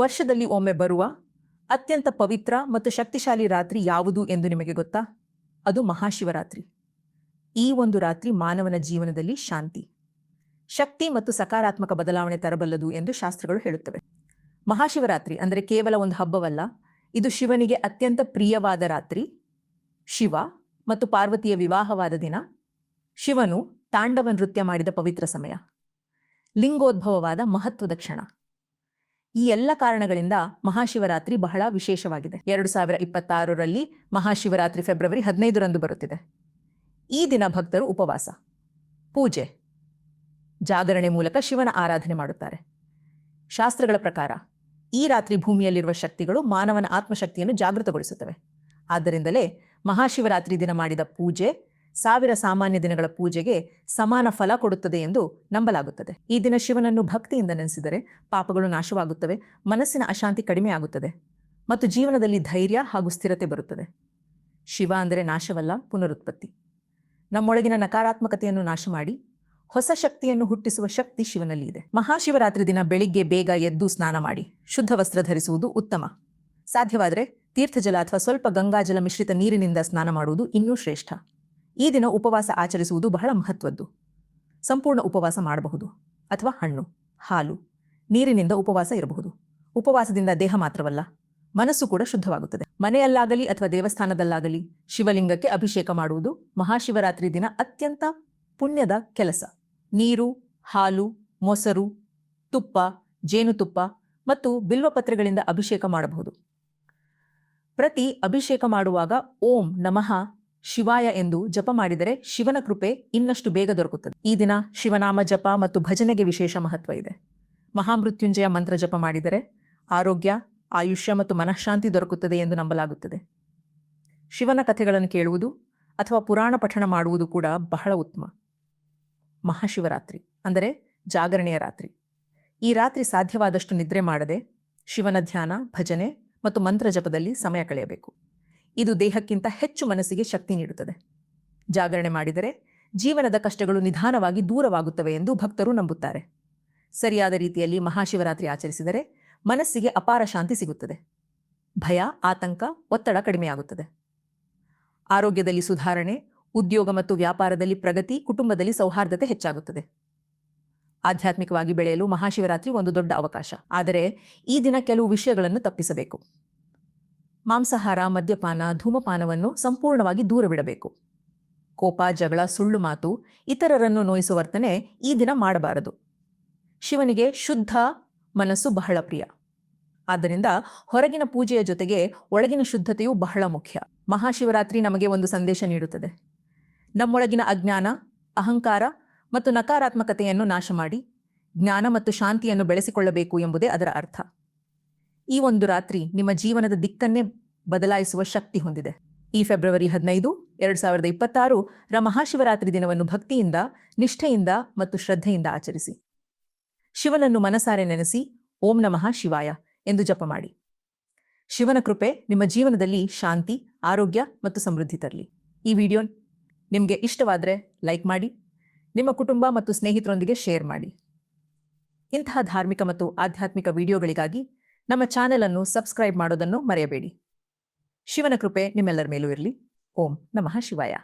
ವರ್ಷದಲ್ಲಿ ಒಮ್ಮೆ ಬರುವ ಅತ್ಯಂತ ಪವಿತ್ರ ಮತ್ತು ಶಕ್ತಿಶಾಲಿ ರಾತ್ರಿ ಯಾವುದು ಎಂದು ನಿಮಗೆ ಗೊತ್ತಾ? ಅದು ಮಹಾಶಿವರಾತ್ರಿ. ಈ ಒಂದು ರಾತ್ರಿ ಮಾನವನ ಜೀವನದಲ್ಲಿ ಶಾಂತಿ. ಶಕ್ತಿ ಮತ್ತು ಸಕಾರಾತ್ಮಕ ಬದಲಾವಣೆ ತರಬಲ್ಲದು ಎಂದು ಶಾಸ್ತ್ರಗಳು ಹೇಳುತ್ತವೆ. ಮಹಾಶಿವರಾತ್ರಿ ಅಂದರೆ ಕೇವಲ ಒಂದು ಹಬ್ಬವಲ್ಲ, ಇದು ಶಿವನಿಗೆ ಅತ್ಯಂತ ಪ್ರಿಯವಾದ ರಾತ್ರಿ. ಶಿವ ಮತ್ತು ಪಾರ್ವತಿಯ ವಿವಾಹವಾದ ದಿನ. ಶಿವನು ತಾಂಡವ ನೃತ್ಯ ಮಾಡಿದ ಪವಿತ್ರ ಸಮಯ. ಲಿಂಗೋದ್ಭವವಾದ ಮಹತ್ವದ ಕ್ಷಣ. ಈ ಎಲ್ಲ ಕಾರಣಗಳಿಂದ ಮಹಾಶಿವರಾತ್ರಿ ಬಹಳ ವಿಶೇಷವಾಗಿದೆ. ಎರಡು ಸಾವಿರ ಇಪ್ಪತ್ತಾರರಲ್ಲಿ ಮಹಾಶಿವರಾತ್ರಿ ಫೆಬ್ರವರಿ ಹದಿನೈದರಂದು ಬರುತ್ತಿದೆ. ಈ ದಿನ ಭಕ್ತರು ಉಪವಾಸ, ಪೂಜೆ, ಜಾಗರಣೆ ಮೂಲಕ ಶಿವನ ಆರಾಧನೆ ಮಾಡುತ್ತಾರೆ. ಶಾಸ್ತ್ರಗಳ ಪ್ರಕಾರ ಈ ರಾತ್ರಿ ಭೂಮಿಯಲ್ಲಿರುವ ಶಕ್ತಿಗಳು ಮಾನವನ ಆತ್ಮಶಕ್ತಿಯನ್ನು ಜಾಗೃತಗೊಳಿಸುತ್ತವೆ. ಆದ್ದರಿಂದಲೇ ಮಹಾಶಿವರಾತ್ರಿ ದಿನ ಮಾಡಿದ ಪೂಜೆ ಸಾವಿರ ಸಾಮಾನ್ಯ ದಿನಗಳ ಪೂಜೆಗೆ ಸಮಾನ ಫಲ ಕೊಡುತ್ತದೆ ಎಂದು ನಂಬಲಾಗುತ್ತದೆ. ಈ ದಿನ ಶಿವನನ್ನು ಭಕ್ತಿಯಿಂದ ನೆನೆಸಿದರೆ ಪಾಪಗಳು ನಾಶವಾಗುತ್ತವೆ, ಮನಸ್ಸಿನ ಅಶಾಂತಿ ಕಡಿಮೆ ಆಗುತ್ತದೆ ಮತ್ತು ಜೀವನದಲ್ಲಿ ಧೈರ್ಯ ಹಾಗೂ ಸ್ಥಿರತೆ ಬರುತ್ತದೆ. ಶಿವ ಅಂದರೆ ನಾಶವಲ್ಲ, ಪುನರುತ್ಪತ್ತಿ. ನಮ್ಮೊಳಗಿನ ನಕಾರಾತ್ಮಕತೆಯನ್ನು ನಾಶ ಮಾಡಿ, ಹೊಸ ಶಕ್ತಿಯನ್ನು ಹುಟ್ಟಿಸುವ ಶಕ್ತಿ ಶಿವನಲ್ಲಿ ಇದೆ. ಮಹಾಶಿವರಾತ್ರಿ ದಿನ ಬೆಳಿಗ್ಗೆ ಬೇಗ ಎದ್ದು ಸ್ನಾನ ಮಾಡಿ, ಶುದ್ಧ ವಸ್ತ್ರ ಧರಿಸುವುದು ಉತ್ತಮ. ಸಾಧ್ಯವಾದರೆ ತೀರ್ಥಜಲ ಅಥವಾ ಸ್ವಲ್ಪ ಗಂಗಾಜಲ ಮಿಶ್ರಿತ ನೀರಿನಿಂದ ಸ್ನಾನ ಮಾಡುವುದು ಇನ್ನೂ ಶ್ರೇಷ್ಠ. ಈ ದಿನ ಉಪವಾಸ ಆಚರಿಸುವುದು ಬಹಳ ಮಹತ್ವದ್ದು. ಸಂಪೂರ್ಣ ಉಪವಾಸ ಮಾಡಬಹುದು ಅಥವಾ ಹಣ್ಣು, ಹಾಲು, ನೀರಿನಿಂದ ಉಪವಾಸ ಇರಬಹುದು. ಉಪವಾಸದಿಂದ ದೇಹ ಮಾತ್ರವಲ್ಲ, ಮನಸ್ಸು ಕೂಡ ಶುದ್ಧವಾಗುತ್ತದೆ. ಮನೆಯಲ್ಲಾಗಲಿ ಅಥವಾ ದೇವಸ್ಥಾನದಲ್ಲಾಗಲಿ ಶಿವಲಿಂಗಕ್ಕೆ ಅಭಿಷೇಕ ಮಾಡುವುದು ಮಹಾಶಿವರಾತ್ರಿ ದಿನ ಅತ್ಯಂತ ಪುಣ್ಯದ ಕೆಲಸ. ನೀರು, ಹಾಲು, ಮೊಸರು, ತುಪ್ಪ, ಜೇನುತುಪ್ಪ ಮತ್ತು ಬಿಲ್ವಪತ್ರೆಗಳಿಂದ ಅಭಿಷೇಕ ಮಾಡಬಹುದು. ಪ್ರತಿ ಅಭಿಷೇಕ ಮಾಡುವಾಗ ಓಂ ನಮಃ ಶಿವಾಯ ಎಂದು ಜಪ ಮಾಡಿದರೆ ಶಿವನ ಕೃಪೆ ಇನ್ನಷ್ಟು ಬೇಗ ದೊರಕುತ್ತದೆ. ಈ ದಿನ ಶಿವನಾಮ ಜಪ ಮತ್ತು ಭಜನೆಗೆ ವಿಶೇಷ ಮಹತ್ವ ಇದೆ. ಮಹಾಮೃತ್ಯುಂಜಯ ಮಂತ್ರ ಜಪ ಮಾಡಿದರೆ ಆರೋಗ್ಯ, ಆಯುಷ್ಯ ಮತ್ತು ಮನಃಶಾಂತಿ ದೊರಕುತ್ತದೆ ಎಂದು ನಂಬಲಾಗುತ್ತದೆ. ಶಿವನ ಕಥೆಗಳನ್ನು ಕೇಳುವುದು ಅಥವಾ ಪುರಾಣ ಪಠಣ ಮಾಡುವುದು ಕೂಡ ಬಹಳ ಉತ್ತಮ. ಮಹಾಶಿವರಾತ್ರಿ, ಅಂದರೆ ಜಾಗರಣೆಯ ರಾತ್ರಿ. ಈ ರಾತ್ರಿ ಸಾಧ್ಯವಾದಷ್ಟು ನಿದ್ರೆ ಮಾಡದೆ ಶಿವನ ಧ್ಯಾನ, ಭಜನೆ ಮತ್ತು ಮಂತ್ರ ಜಪದಲ್ಲಿ ಸಮಯ ಕಳೆಯಬೇಕು. ಇದು ದೇಹಕ್ಕಿಂತ ಹೆಚ್ಚು ಮನಸ್ಸಿಗೆ ಶಕ್ತಿ ನೀಡುತ್ತದೆ. ಜಾಗರಣೆ ಮಾಡಿದರೆ ಜೀವನದ ಕಷ್ಟಗಳು ನಿಧಾನವಾಗಿ ದೂರವಾಗುತ್ತವೆ ಎಂದು ಭಕ್ತರು ನಂಬುತ್ತಾರೆ. ಸರಿಯಾದ ರೀತಿಯಲ್ಲಿ ಮಹಾಶಿವರಾತ್ರಿ ಆಚರಿಸಿದರೆ ಮನಸ್ಸಿಗೆ ಅಪಾರ ಶಾಂತಿ ಸಿಗುತ್ತದೆ. ಭಯ, ಆತಂಕ, ಒತ್ತಡ ಕಡಿಮೆಯಾಗುತ್ತದೆ. ಆರೋಗ್ಯದಲ್ಲಿ ಸುಧಾರಣೆ, ಉದ್ಯೋಗ ಮತ್ತು ವ್ಯಾಪಾರದಲ್ಲಿ ಪ್ರಗತಿ, ಕುಟುಂಬದಲ್ಲಿ ಸೌಹಾರ್ದತೆ ಹೆಚ್ಚಾಗುತ್ತದೆ. ಆಧ್ಯಾತ್ಮಿಕವಾಗಿ ಬೆಳೆಯಲು ಮಹಾಶಿವರಾತ್ರಿ ಒಂದು ದೊಡ್ಡ ಅವಕಾಶ. ಆದರೆ ಈ ದಿನ ಕೆಲವು ವಿಷಯಗಳನ್ನು ತಪ್ಪಿಸಬೇಕು. ಮಾಂಸಾಹಾರ, ಮದ್ಯಪಾನ, ಧೂಮಪಾನವನ್ನು ಸಂಪೂರ್ಣವಾಗಿ ದೂರವಿಡಬೇಕು. ಕೋಪ, ಜಗಳ, ಸುಳ್ಳು ಮಾತು ಇತರರನ್ನು ನೋಯಿಸುವ ವರ್ತನೆ ಈ ದಿನ ಮಾಡಬಾರದು. ಶಿವನಿಗೆ ಶುದ್ಧ ಮನಸ್ಸು ಬಹಳ ಪ್ರಿಯ. ಆದ್ದರಿಂದ ಹೊರಗಿನ ಪೂಜೆಯ ಜೊತೆಗೆ ಒಳಗಿನ ಶುದ್ಧತೆಯು ಬಹಳ ಮುಖ್ಯ. ಮಹಾಶಿವರಾತ್ರಿ ನಮಗೆ ಒಂದು ಸಂದೇಶ ನೀಡುತ್ತದೆ. ನಮ್ಮೊಳಗಿನ ಅಜ್ಞಾನ, ಅಹಂಕಾರ ಮತ್ತು ನಕಾರಾತ್ಮಕತೆಯನ್ನು ನಾಶ ಮಾಡಿ ಜ್ಞಾನ ಮತ್ತು ಶಾಂತಿಯನ್ನು ಬೆಳೆಸಿಕೊಳ್ಳಬೇಕು ಎಂಬುದೇ ಅದರ ಅರ್ಥ. ಈ ಒಂದು ರಾತ್ರಿ ನಿಮ್ಮ ಜೀವನದ ದಿಕ್ಕನ್ನೇ ಬದಲಾಯಿಸುವ ಶಕ್ತಿ ಹೊಂದಿದೆ. ಈ ಫೆಬ್ರವರಿ ಹದಿನೈದು, ಎರಡು ಸಾವಿರದ ಇಪ್ಪತ್ತಾರು ರ ಮಹಾಶಿವರಾತ್ರಿ ದಿನವನ್ನು ಭಕ್ತಿಯಿಂದ, ನಿಷ್ಠೆಯಿಂದ ಮತ್ತು ಶ್ರದ್ಧೆಯಿಂದ ಆಚರಿಸಿ. ಶಿವನನ್ನು ಮನಸಾರೆ ನೆನೆಸಿ, ಓಂ ನಮಃ ಶಿವಾಯ ಎಂದು ಜಪ ಮಾಡಿ. ಶಿವನ ಕೃಪೆ ನಿಮ್ಮ ಜೀವನದಲ್ಲಿ ಶಾಂತಿ, ಆರೋಗ್ಯ ಮತ್ತು ಸಮೃದ್ಧಿ ತರಲಿ. ಈ ವಿಡಿಯೋ ನಿಮಗೆ ಇಷ್ಟವಾದರೆ ಲೈಕ್ ಮಾಡಿ, ನಿಮ್ಮ ಕುಟುಂಬ ಮತ್ತು ಸ್ನೇಹಿತರೊಂದಿಗೆ ಶೇರ್ ಮಾಡಿ. ಇಂತಹ ಧಾರ್ಮಿಕ ಮತ್ತು ಆಧ್ಯಾತ್ಮಿಕ ವಿಡಿಯೋಗಳಿಗಾಗಿ ನಮ್ಮ ಚಾನೆಲ್ ಅನ್ನು ಸಬ್ಸ್ಕ್ರೈಬ್ ಮಾಡೋದನ್ನು ಮರೆಯಬೇಡಿ. ಶಿವನ ಕೃಪೆ ನಿಮ್ಮೆಲ್ಲರ ಮೇಲೂ ಇರಲಿ. ಓಂ ನಮಃ ಶಿವಾಯ.